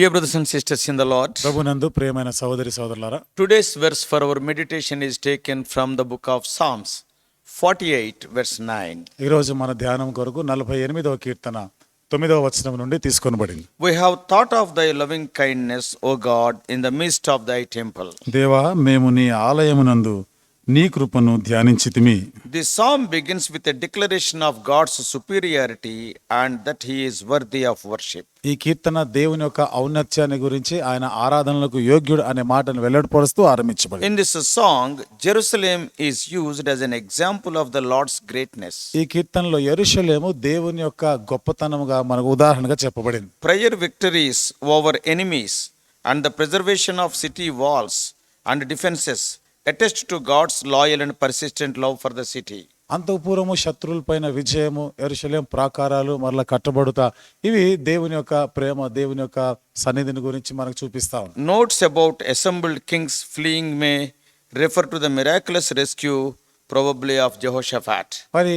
Dear brothers and sisters in the lord ప్రభు నందు ప్రియమైన సోదరి సోదరులారా today's verse for our meditation is taken from the book of songs forty eight verse nine ఈరోజు మన ధ్యానం కొరకు నలభై ఎనిమిదవ కీర్తన తొమ్మిదవ వచనం నుండి తీసుకొనబడింది we have thought of thy loving kindness O God in the midst of thy temple దేవా మేము నీ ఆలయమునందు నందు నీ కృపను ధ్యానించితిమి the psalm begins with a declaration of God's superiority and that he is worthy of worship ఈ కీర్తన దేవుని యొక్క ఔన్నత్యాన్ని గురించి ఆయన ఆరాధనలకు యోగ్యుడు అనే మాటను వెల్లడిపరుస్తూ ఆరంభించబడి in this song Jerusalem is used as an example of the lord's greatness ఈ కీర్తనలో యెరూషలేము దేవుని యొక్క గొప్పతనముగా మనకు ఉదాహరణగా చెప్పబడింది prayer victories over enemies and the preservation of city walls and defences attest to God's loyal and persistent love for the city అంతఃపూర్వము శత్రువులపైన విజయము ఎరుశల్యం ప్రాకారాలు మరలా కట్టబడుతా ఇవి దేవుని యొక్క ప్రేమ దేవుని యొక్క సన్నిధిని గురించి మనకు చూపిస్తాం notes about assembled kings fleeing may refer to the miraculous rescue probably of Jehoshaphat. మరి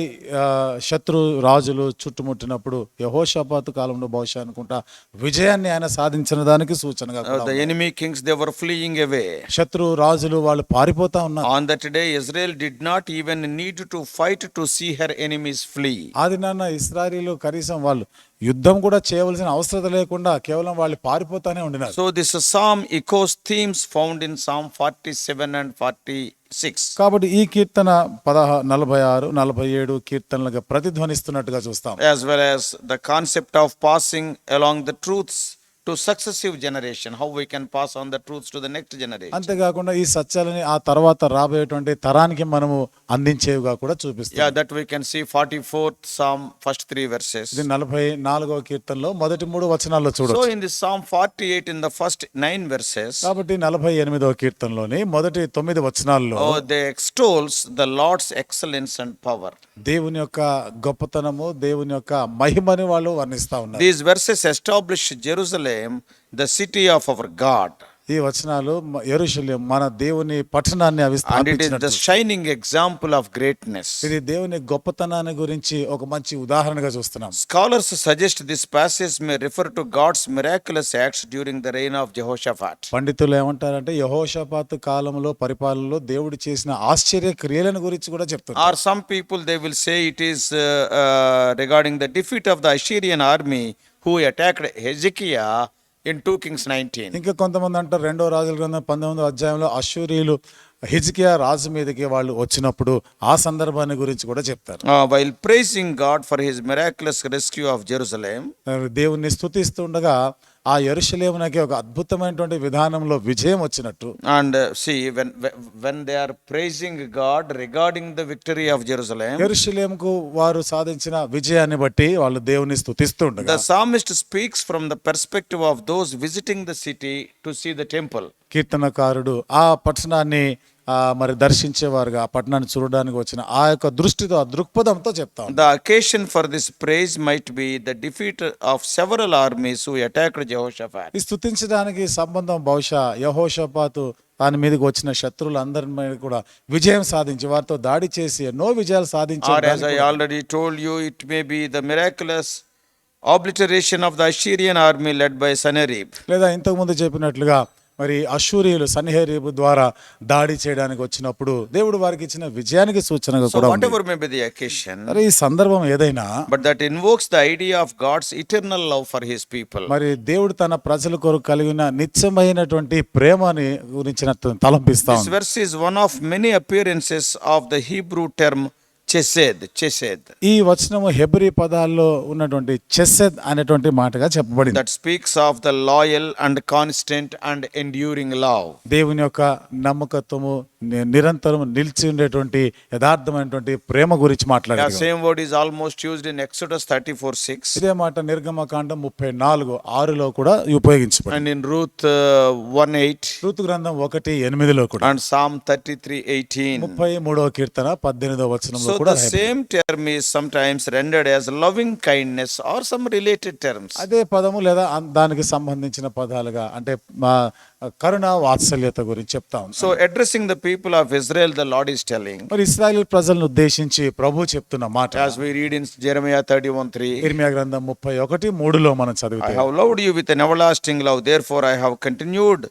శత్రు రాజులు చుట్టుముట్టినప్పుడు యహోషపాత్ కాలంలో బహుశా అనుకుంటా విజయాన్ని ఆయన సాధించిన దానికి సూచనగా oh, The enemy kings they were fleeing away. శత్రు రాజులు వాళ్ళు పారిపోతా ఉన్నారు on that day Israel did not even need to fight to see her enemies flee ఆది నాన్న ఇస్రాయలీలు కనీసం వాళ్ళు యుద్ధం కూడా చేయవలసిన అవసరం లేకుండా కేవలం వాళ్ళు పారిపోతానే ఉండినారు so this psalm echoes themes found in psalm forty seven and forty six కాబట్టి ఈ కీర్తన పదహారు నలభై ఆరు నలభై ఏడు కీర్తనలుగా ప్రతిధ్వనిస్తున్నట్టుగా చూస్తాం as well as the concept of passing along the truths to successive generation how we can pass on the truths to the next generation అంతేకాకుండా ఈ సత్యాలని ఆ తర్వాత రాబోయేటువంటి తరానికి మనము అందించేవిగా కూడా చూపిస్తాం that we can see forty fourth psalm first three verses ఇది నాలుగో కీర్తనలో మొదటి మూడు వచనాల్లో చూడు so in the psalm eight in the first nine verses కాబట్టి నలభై ఎనిమిదో కీర్తనలోని మొదటి తొమ్మిది వచనాల్లో they extols the lord's excellence and power దేవుని యొక్క గొప్పతనము దేవుని యొక్క మహిమని వాళ్ళు వర్ణిస్తా ఉన్నారు these verses establish Jerusalem Jerusalem the city of our God ఈ వచనాలు ఎరుషలేం మన దేవుని పట్టణాన్ని అవి షైనింగ్ ఎగ్జాంపుల్ ఆఫ్ గ్రేట్నెస్ ఇది దేవుని గొప్పతనాన్ని గురించి ఒక మంచి ఉదాహరణగా చూస్తున్నాం scholars suggest this passage may refer to God's miraculous acts during the reign of Jehoshaphat పండితులు ఏమంటారంటే యహోషాఫాత్ కాలంలో పరిపాలనలో దేవుడు చేసిన ఆశ్చర్య క్రియలను గురించి కూడా చెప్తున్నారు or some people they will say it is regarding the defeat of the Assyrian army who attacked Hezekiah in two kings nineteen ఇంకా కొంతమంది అంటారు రెండో రాజుల గ్రంథం పంతొమ్మిదో అధ్యాయంలో అశ్వరీలు హిజికియా రాజు మీదకి వాళ్ళు వచ్చినప్పుడు ఆ సందర్భాన్ని గురించి కూడా చెప్తారు while praising God for his miraculous rescue of Jerusalem దేవుణ్ణి స్తుతిస్తుండగా ఆ ఎరుషలేమునకి ఒక అద్భుతమైనటువంటి విధానంలో విజయం వచ్చినట్టు and see when when they are praising God regarding the victory of Jerusalem కు వారు సాధించిన విజయాన్ని బట్టి వాళ్ళు దేవుని స్తుతిస్తుంటారు the psalmist speaks from the perspective of those visiting the city to see the temple కీర్తనకారుడు ఆ పట్టణాన్ని మరి దర్శించేవారుగా ఆ పట్టణాన్ని చూడడానికి వచ్చిన ఆ యొక్క దృష్టితో ఆ దృక్పథంతో చెప్తాం the occasion for this praise might be the defeat of several armies attacked Jehoshaphat ఈ స్థుతించడానికి సంబంధం బహుశా యహోషఫాత్ దాని మీదకి వచ్చిన శత్రువులందరి మీద కూడా విజయం సాధించి వారితో దాడి చేసి ఎన్నో విజయాలు సాధించి already told you it may be the miraculous obliteration of the Assyrian army led by Sennacherib లేదా ఇంతకుముందు చెప్పినట్లుగా మరి అశూరియులు సన్హేరీబు ద్వారా దాడి చేయడానికి వచ్చినప్పుడు దేవుడు వారికి ఇచ్చిన విజయానికి సూచనగా కూడా మే బి ది అకేషన్ మరి ఈ సందర్భం ఏదైనా but that invokes the idea of God's eternal love for his people మరి దేవుడు తన ప్రజల కొరకు కలిగిన నిత్యమైనటువంటి ప్రేమని గురించిన తలంపిస్తాం this verse is one of many appearances of the Hebrew term chesed chesed ఈ వచనము హెబ్రి పదాల్లో ఉన్నటువంటి చెసేద్ అనేటువంటి మాటగా చెప్పబడింది that speaks of the loyal and constant and enduring love దేవుని యొక్క నమ్మకత్వము నిరంతరం నిలిచి ఉండేటువంటి యథార్థమైనటువంటి ప్రేమ గురించి మాట్లాడారు same word is almost used in Exodus thirty four six ఇదే మాట నిర్గమ కాండం ముప్పై నాలుగు ఆరులో కూడా ఉపయోగించబడింది and in Ruth one eight Ruth గ్రంథం ఒకటి ఎనిమిదిలో కూడా అండ్ సామ్ థర్టీ త్రీ ముప్పై కీర్తన 18వ వచనంలో కూడా same term is sometimes rendered as loving kindness or some related terms అదే పదము లేదా దానికి సంబంధించిన పదాలుగా అంటే మా కరుణ వాత్సల్యత గురించి చెప్తాం so addressing the people of Israel the lord is telling మరి ఇస్రాయెల్ ప్రజలను ఉద్దేశించి ప్రభు చెప్తున్న మాట as we read in one three ఇర్మియా గ్రంథం ముప్పై ఒకటి మూడులో మనం చదివితే I have loved you with an everlasting love therefore I have continued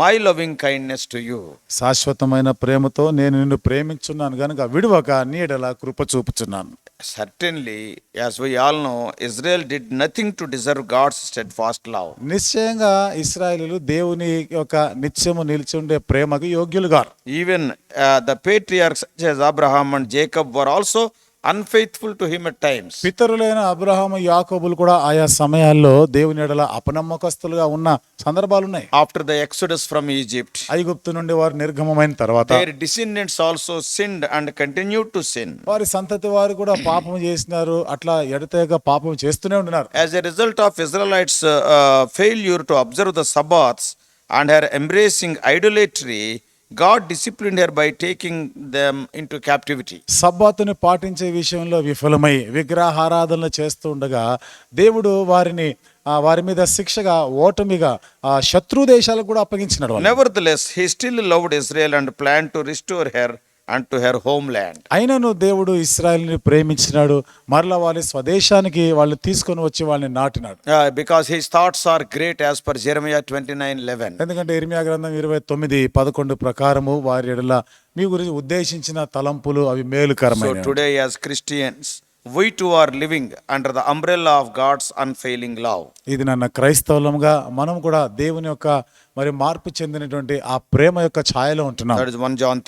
my loving kindness to you శాశ్వతమైన ప్రేమతో నేను నిన్ను ప్రేమించున్నాను కనుక విడువక నీడలా కృప చూపుచున్నాను certainly as we all know Israel did nothing to deserve God's steadfast love నిశ్చయంగా ఇస్రాయేలీలు దేవుని యొక్క నిత్యము నిలిచి ఉండే ప్రేమకు యోగ్యులు గారు even the patriarchs Abraham and Jacob were also unfaithful to him times పితరులైన అబ్రహాము యాకోబులు కూడా ఆయా సమయాల్లో దేవుని ఎడల అపనమ్మకస్తులుగా ఉన్న సందర్భాలు ఉన్నాయి after the exodus from Egypt ఐగుప్తు నుండి వారు నిర్గమమైన తర్వాత their descendants also sinned and continue to sin వారి సంతతి వారు కూడా పాపం చేసినారు అట్లా ఎడతేగా పాపం చేస్తూనే ఉన్నారు as a result of Israelites failure to observe the Sabbaths and her embracing idolatry God discipline here by taking them into captivity సబ్బాతుని పాటించే విషయంలో విఫలమై విగ్రహారాధనలు చేస్తూ ఉండగా దేవుడు వారిని వారి మీద శిక్షగా ఓటమిగా శత్రు దేశాలకు కూడా అప్పగించినాడు nevertheless he still loved Israel and plan to restore her and to her homeland అయినను దేవుడు ఇస్రాయల్ని ప్రేమించినాడు మరలా వాళ్ళ స్వదేశానికి వాళ్ళు తీసుకొని వచ్చి వాళ్ళని నాటినాడు because his thoughts are great as per Jeremiah twenty nine eleven ఎందుకంటే ఇర్మియా గ్రంథం ఇరవై తొమ్మిది పదకొండు ప్రకారము వారి ఎడల మీ గురించి ఉద్దేశించిన తలంపులు అవి మేలుకరమైన today as Christians why to are living under the umbrella of God's unfailing love ఇది నన్న క్రైస్తవులంగా మనం కూడా దేవుని యొక్క మరి మార్పు చెందినటువంటి ఆ ప్రేమ యొక్క ఛాయలో ఉంటున్నాం దట్ ఇస్ 1 జాన్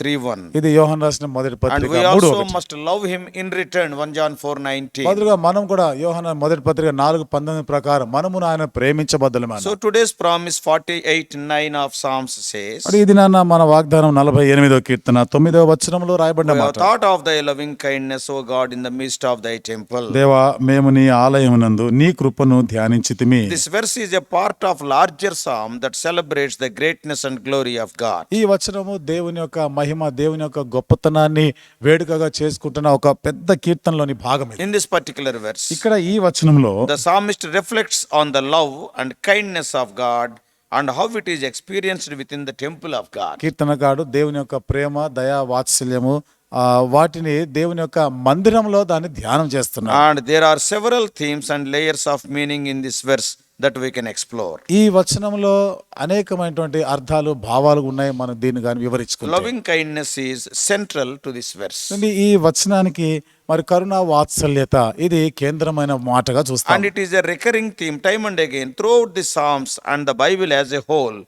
ఇది యోహన్ రాసిన మొదటి పత్రిక 3 must love him in return 1 John 4:19 మొదలుగా మనం కూడా యోహన మొదటి పత్రిక 4:19 ప్రకారం మనము ఆయన ప్రేమించబద్దలమని so today's promise forty eight nine of Psalms says ఇది నాన్న మన వాగ్దానం నలభై ఎనిమిదో కీర్తన తొమ్మిదో వచనంలో రాయబడిన thought of thy loving kindness O God in the midst of thy temple దేవా మేము నీ ఆలయం నందు నీ కృపను ధ్యానించితిమి this verse is a part of larger psalm that celebrate celebrates the greatness and glory of God ఈ వచనము దేవుని యొక్క మహిమ దేవుని యొక్క గొప్పతనాన్ని వేడుకగా చేసుకుంటున్న ఒక పెద్ద కీర్తనలోని భాగం ఇన్ దిస్ పర్టికులర్ వెర్స్ ఇక్కడ ఈ వచనంలో the psalmist reflects on the love and kindness of God and how it is experienced within the temple of God కీర్తనకాడు దేవుని యొక్క ప్రేమ దయా వాత్సల్యము వాటిని దేవుని యొక్క మందిరంలో దాన్ని ధ్యానం చేస్తున్నారు and there are several themes and layers of meaning in this verse that we can explore ఈ వచనంలో అనేకమైనటువంటి అర్థాలు భావాలు ఉన్నాయి మనం దీన్ని కానీ వివరించుకో loving kindness is central to this verse ఈ వచనానికి మరి కరుణ వాత్సల్యత ఇది కేంద్రమైన మాటగా చూస్తాం and it is a recurring theme time and again throughout the Psalms and the Bible as a whole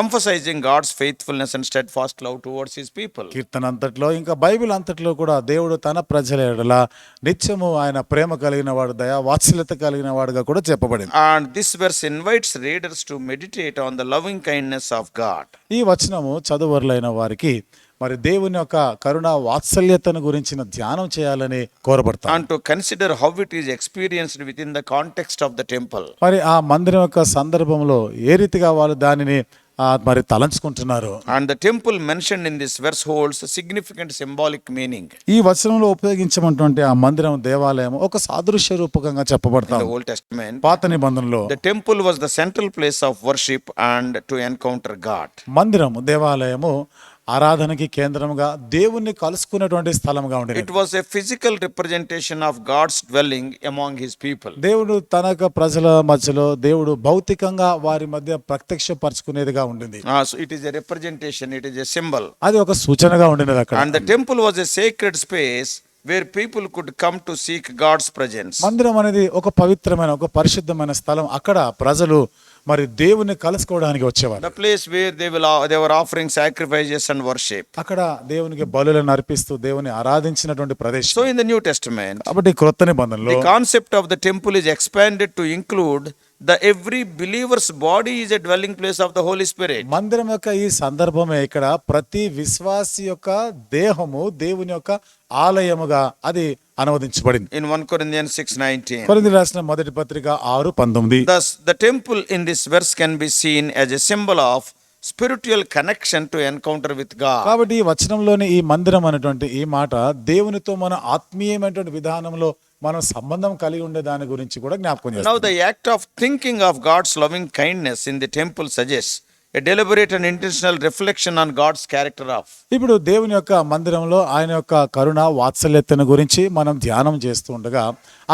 emphasizing God's faithfulness and stead fast love towards his people కీర్తన అంతట్లో ఇంకా బైబిల్ అంతట్లో కూడా దేవుడు తన ప్రజల ఎడల నిత్యము ఆయన ప్రేమ కలిగిన వాడు దయా వాత్సల్యత కలిగిన వాడుగా కూడా చెప్పబడింది and this verse invites readers to meditate on the loving kindness of God ఈ వచనము చదువరులైన వారికి మరి దేవుని యొక్క కరుణ వాత్సల్యతను గురించిన ధ్యానం చేయాలని కోరబడతా and to consider how it is experienced within the context of the temple మరి ఆ మందిరం యొక్క సందర్భంలో ఏ రీతిగా వాళ్ళు దానిని మరి తలంచుకుంటున్నారు and the temple mention in this verse holds significant symbolic meaning ఈ వచనంలో ఉపయోగించమంటువంటి ఆ మందిరం దేవాలయం ఒక సాదృశ్య రూపకంగా చెప్పబడతాం ఓల్డ్ టెస్టమెంట్ పాత నిబంధనలో the temple was the central place of worship and to encounter God మందిరం దేవాలయము ఆరాధనకి కేంద్రంగా దేవుణ్ణి కలుసుకునేటువంటి స్థలంగా ఉండేది it was a physical representation of God's dwelling among his people దేవుడు తన ప్రజల మధ్యలో దేవుడు భౌతికంగా వారి మధ్య ప్రత్యక్షపరచుకునేదిగా ఉండింది it is a representation it is a symbol అది ఒక సూచనగా ఉండేది అక్కడ and the temple was a sacred space where people could come to seek God's presence మందిరం అనేది ఒక పవిత్రమైన ఒక పరిశుద్ధమైన స్థలం అక్కడ ప్రజలు మరి దేవుని కలుసుకోవడానికి వచ్చేవారు the place where they will they were offering sacrifices and worship అక్కడ దేవునికి బలులను అర్పిస్తూ దేవుని ఆరాధించినటువంటి ప్రదేశం so in the New Testament కాబట్టి క్రొత్త నిబంధనలో the concept of the temple is expanded to include the every believer's body is a dwelling place of the Holy Spirit మందిరం యొక్క ఈ సందర్భమే ఇక్కడ ప్రతి విశ్వాసి యొక్క దేహము దేవుని యొక్క ఆలయముగా అది అనువదించబడింది in one Corinthian six nineteen కొరింది రాసిన మొదటి పత్రిక ఆరు పంతొమ్మిది thus the temple in this verse can be seen as a symbol of spiritual connection to encounter with గా కాబట్టి ఈ వచనంలోని ఈ మందిరం అనేటువంటి ఈ మాట దేవునితో మన ఆత్మీయమైనటువంటి విధానంలో మనం సంబంధం కలిగి ఉండే దాని గురించి కూడా జ్ఞాపకం చేస్తాం now the act of thinking of God's loving kindness in the temple suggest a deliberate and intentional reflection on God's character of ఇప్పుడు దేవుని యొక్క మందిరంలో ఆయన యొక్క కరుణ వాత్సల్యతను గురించి మనం ధ్యానం చేస్తూ ఉండగా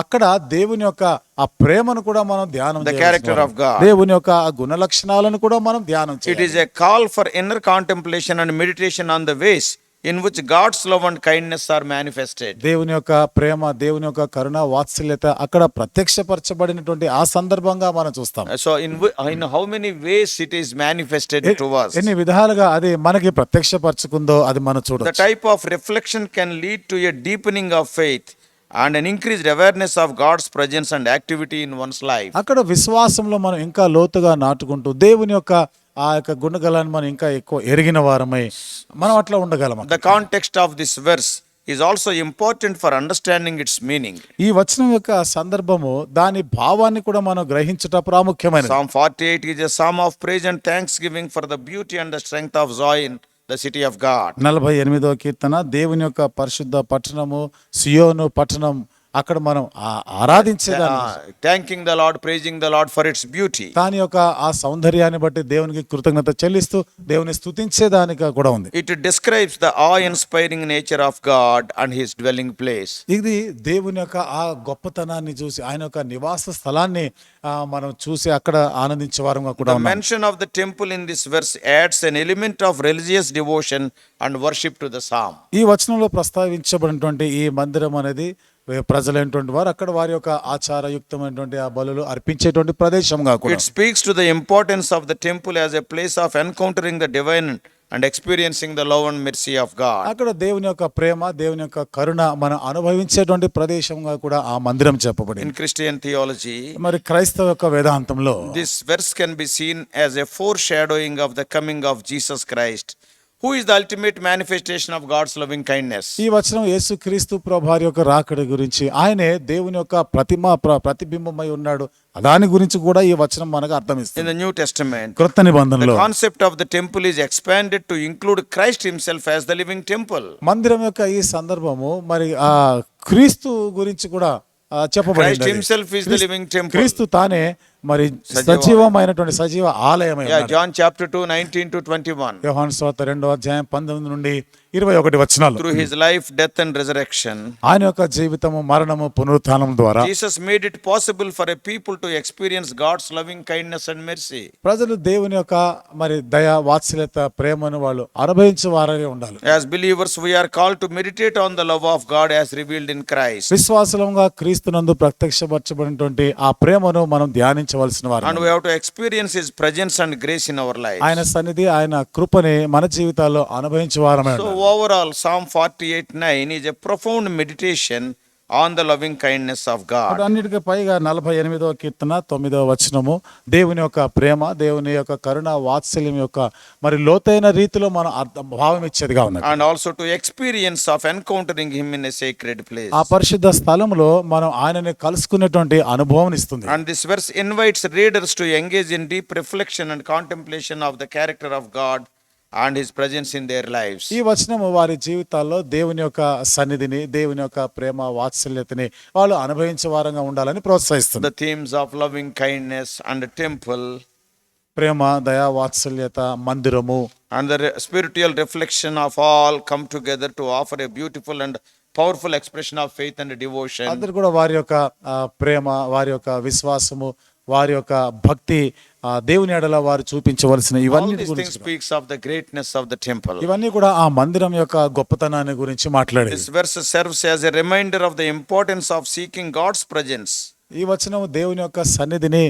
అక్కడ దేవుని యొక్క ఆ ప్రేమను కూడా మనం ధ్యానం క్యారెక్టర్ ఆఫ్ గాడ్ దేవుని యొక్క గుణ లక్షణాలను కూడా మనం ధ్యానం it is a call for inner contemplation and meditation on the ways in which God's love and kindness are manifested దేవుని యొక్క ప్రేమ దేవుని యొక్క కరుణ వాత్సల్యత అక్కడ ప్రత్యక్షపరచబడినటువంటి ఆ సందర్భంగా మనం చూస్తాం so in in how many ways it is manifested to ఎన్ని విధాలుగా అది మనకి ప్రత్యక్షపరచుకుందో అది మనం చూడొచ్చు the type of reflection can lead to a deepening of faith and an increase awareness of God's presence and activity in one's life అక్కడ విశ్వాసంలో మనం ఇంకా లోతుగా నాటుకుంటూ దేవుని యొక్క ఆ యొక్క గుణగలాన్ని మనం ఇంకా ఎక్కువ ఎరిగిన వారమై మనం అట్లా ఉండగలం the context of this verse is also important for understanding its meaning ఈ వచనం యొక్క సందర్భము దాని భావాన్ని కూడా మనం గ్రహించుట ప్రాముఖ్యమైన psalm forty eight is psalm of praise and thanksgiving for the beauty and the strength of Zion the city of God నలభై ఎనిమిదో కీర్తన దేవుని యొక్క పరిశుద్ధ పట్టణము సియోను పట్టణం అక్కడ మనం ఆరాధించేదాన్ని thanking the Lord praising the Lord for its beauty దాని యొక్క ఆ సౌందర్యాన్ని బట్టి దేవునికి కృతజ్ఞత చెల్లిస్తూ దేవుని స్థుతించేదానిగా కూడా ఉంది it describes the awe inspiring nature of God and his dwelling place ఇది దేవుని యొక్క ఆ గొప్పతనాన్ని చూసి ఆయన యొక్క నివాస స్థలాన్ని మనం చూసి అక్కడ ఆనందించే వారంగా కూడా mention of the temple in this verse adds an element of religious devotion and worship to the psalm ఈ వచనంలో ప్రస్తావించబడినటువంటి ఈ మందిరం అనేది ప్రజలైనటువంటి వారు అక్కడ వారి యొక్క ఆచారయుక్తమైనటువంటి ఆ బలులు అర్పించేటువంటి ప్రదేశం కాకుండా it speaks to the importance of the temple as a place of encountering the divine and experiencing the love and mercy of God అక్కడ దేవుని యొక్క ప్రేమ దేవుని యొక్క కరుణ మనం అనుభవించేటువంటి ప్రదేశంగా కూడా ఆ మందిరం చెప్పబడింది ఇన్ క్రిస్టియన్ థియాలజీ మరి క్రైస్తవ యొక్క వేదాంతంలో this verse can be seen as a foreshadowing of the coming of Jesus Christ who is the ultimate manifestation of God's loving kindness ఈ వచనం యేసు క్రీస్తు ప్రభారి యొక్క రాకడ గురించి ఆయనే దేవుని యొక్క ప్రతిమ ప్రతిబింబమై ఉన్నాడు దాని గురించి కూడా ఈ వచనం మనకు అర్థమిస్తుంది ఇన్ ద న్యూ టెస్టమెంట్ కృత నిబంధనలో concept of the temple is expanded to include Christ himself as the living temple మందిరం యొక్క ఈ సందర్భము మరి ఆ క్రీస్తు గురించి కూడా చెప్పబడింది క్రీస్తు తానే మరి సజీవమైనటువంటి సజీవ ఆలయం John chapter two nineteen to one యోహాన్ స్వాత రెండో అధ్యాయం పంతొమ్మిది నుండి ఒకటి వచనాలు through his life death and resurrection ఆయన యొక్క జీవితము మరణము పునరుత్నం ద్వారా Jesus made it possible for a people to experience God's loving kindness and mercy ప్రజలు దేవుని యొక్క మరి దయ వాత్సల్యత ప్రేమను వాళ్ళు అనుభవించే వారే ఉండాలి as believers we are call to meditate on the love of God as revealed in Christ విశ్వాసంగా క్రీస్తునందు ప్రత్యక్షపరచబడినటువంటి ఆ ప్రేమను మనం ధ్యానించ అనుభవించవలసిన వారు and we have to experience his presence and grace in our life ఆయన సన్నిధి ఆయన కృపనే మన జీవితాల్లో అనుభవించవారమే so overall psalm 48:9 is a profound meditation on the loving kindness of God అన్నిటికీ పైగా నలభై ఎనిమిదో కీర్తన తొమ్మిదో వచనము దేవుని యొక్క ప్రేమ దేవుని యొక్క కరుణ వాత్సల్యం యొక్క మరి లోతైన రీతిలో మనం అర్థం భావం ఇచ్చేదిగా ఉన్నది and also to experience of encountering him in secret place ఆ పరిశుద్ధ స్థలంలో మనం ఆయనని కలుసుకునేటువంటి అనుభవం ఇస్తుంది and this verse invites readers to engage in deep reflection and contemplation of the character of God and his presence in their life ఈ వచనము వారి జీవితాల్లో దేవుని యొక్క సన్నిధిని దేవుని యొక్క ప్రేమ వాత్సల్యతని వాళ్ళు అనుభవించే వారంగా ఉండాలని ప్రోత్సహిస్తుంది the themes of loving kindness and temple ప్రేమ దయా వాత్సల్యత మందిరము and the spiritual reflection of all come together to offer a beautiful and powerful expression of faith and devotion అందరు కూడా వారి యొక్క ప్రేమ వారి యొక్క విశ్వాసము వారి యొక్క భక్తి ఆ దేవుని ఎడల వారు చూపించవలసిన ఇవన్నీ speaks of the greatness of the temple ఇవన్నీ కూడా ఆ మందిరం యొక్క గొప్పతనాన్ని గురించి మాట్లాడేది this verse serves as a reminder of the importance of seeking God's presence ఈ వచనం దేవుని యొక్క సన్నిధిని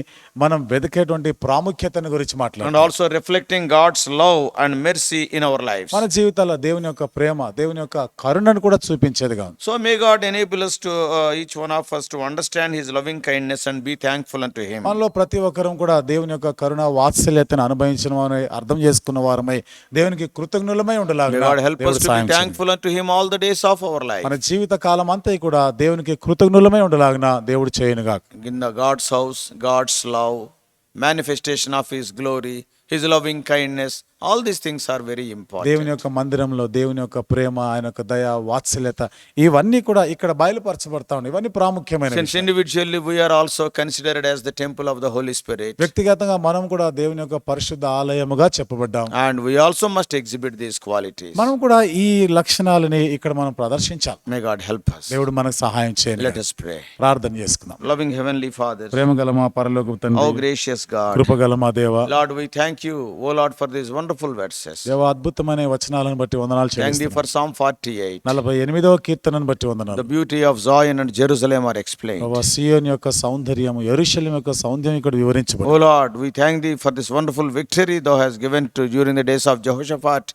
మనం వెతికేటువంటి ప్రాముఖ్యతను గురించి మాట్లాడు and also reflecting God's love and mercy in our life మన జీవితాల్లో దేవుని యొక్క ప్రేమ దేవుని యొక్క కరుణను కూడా చూపించేదిగా so may God enables to each one of us to understand his loving kindness and be thankful unto him మనలో ప్రతి ఒక్కరం కూడా దేవుని యొక్క కరుణ వాత్సల్యతను అనుభవించిన వారమై అర్థం చేసుకున్న వారమై దేవునికి కృతజ్ఞులమై ఉండలాగా God help us to be thankful unto him all the days of our life మన జీవిత కాలం అంతా కూడా దేవునికి కృతజ్ఞులమై ఉండలాగా దేవుడు చేయనుగా In the God's house, God's love, manifestation of His glory, His loving kindness, all these things are very important దేవుని యొక్క మందిరంలో దేవుని యొక్క ప్రేమ ఆయన యొక్క దయ వాత్సల్యత ఇవన్నీ కూడా ఇక్కడ బయలుపరచబడతా ఉన్నాయి ఇవన్నీ ప్రాముఖ్యమైన individually we also considered as the temple of the Holy Spirit వ్యక్తిగతంగా మనం కూడా దేవుని యొక్క పరిశుద్ధ ఆలయముగా చెప్పబడ్డాం and we also must exhibit these quality మనం కూడా ఈ లక్షణాలని ఇక్కడ మనం ప్రదర్శించాలి మే గాడ్ హెల్ప్ అస్ దేవుడు మనకు సహాయం చేయండి లెట్ us pray ప్రార్థన చేసుకుందాం లవింగ్ హెవెన్లీ ఫాదర్ ప్రేమగల మా పరలోక తండ్రి ఓ గ్రేషియస్ గాడ్ కృపగల మా దేవా Lord we thank you O Lord for this wonder wonderful verses దేవ అద్భుతమైన వచనాలను బట్టి వందనాలు చెల్లిస్తున్నాను ఫర్ సామ్ 48 48 వ కీర్తనను బట్టి వందనాలు the beauty of Zion and Jerusalem are explain ఓ సియోన్ యొక్క సౌందర్యం యెరూషలేం యొక్క సౌందర్యం ఇక్కడ వివరించబడింది O Lord we thank for this wonderful victory though has given to during the days of Jehoshaphat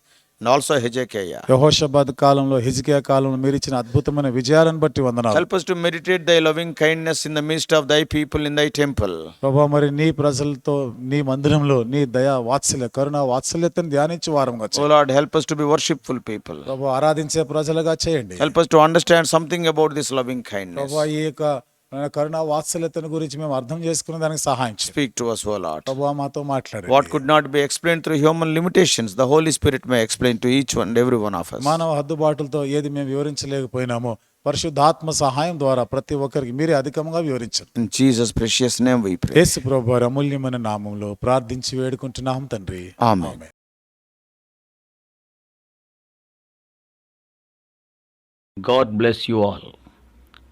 also Hezekiah యహోషబాద్ కాలంలో హెజికే కాలంలో మీరు అద్భుతమైన విజయాలను బట్టి వందనాలు help us thy loving kindness in midst of thy people in thy temple ప్రభా మరి నీ ప్రజలతో నీ మందిరంలో నీ దయా వాత్సల్య కరుణ వాత్సల్యతను ధ్యానించి వారం వచ్చు help us to be worshipful people ప్రభా ఆరాధించే ప్రజలుగా చేయండి help to understand something about this loving kind కరుణ వాత్సల్యతను గురించి మేము అర్థం చేసుకునే దానికి సహాయం speak to us o lord ప్రభువా మాతో మాట్లాడండి what could not be explain through human limitations the Holy Spirit may explain to each one every one of of us మానవ హద్దుబాటులతో ఏది మేము వివరించలేకపోయినామో పరిశుద్ధాత్మ సహాయం ద్వారా ప్రతి ఒక్కరికి మీరే అధికంగా వివరించండి Jesus precious name we pray యేసు ప్రభువారి అమూల్యమైన నామంలో ప్రార్థించి వేడుకుంటున్నాం తండ్రి ఆమేన్ God bless you all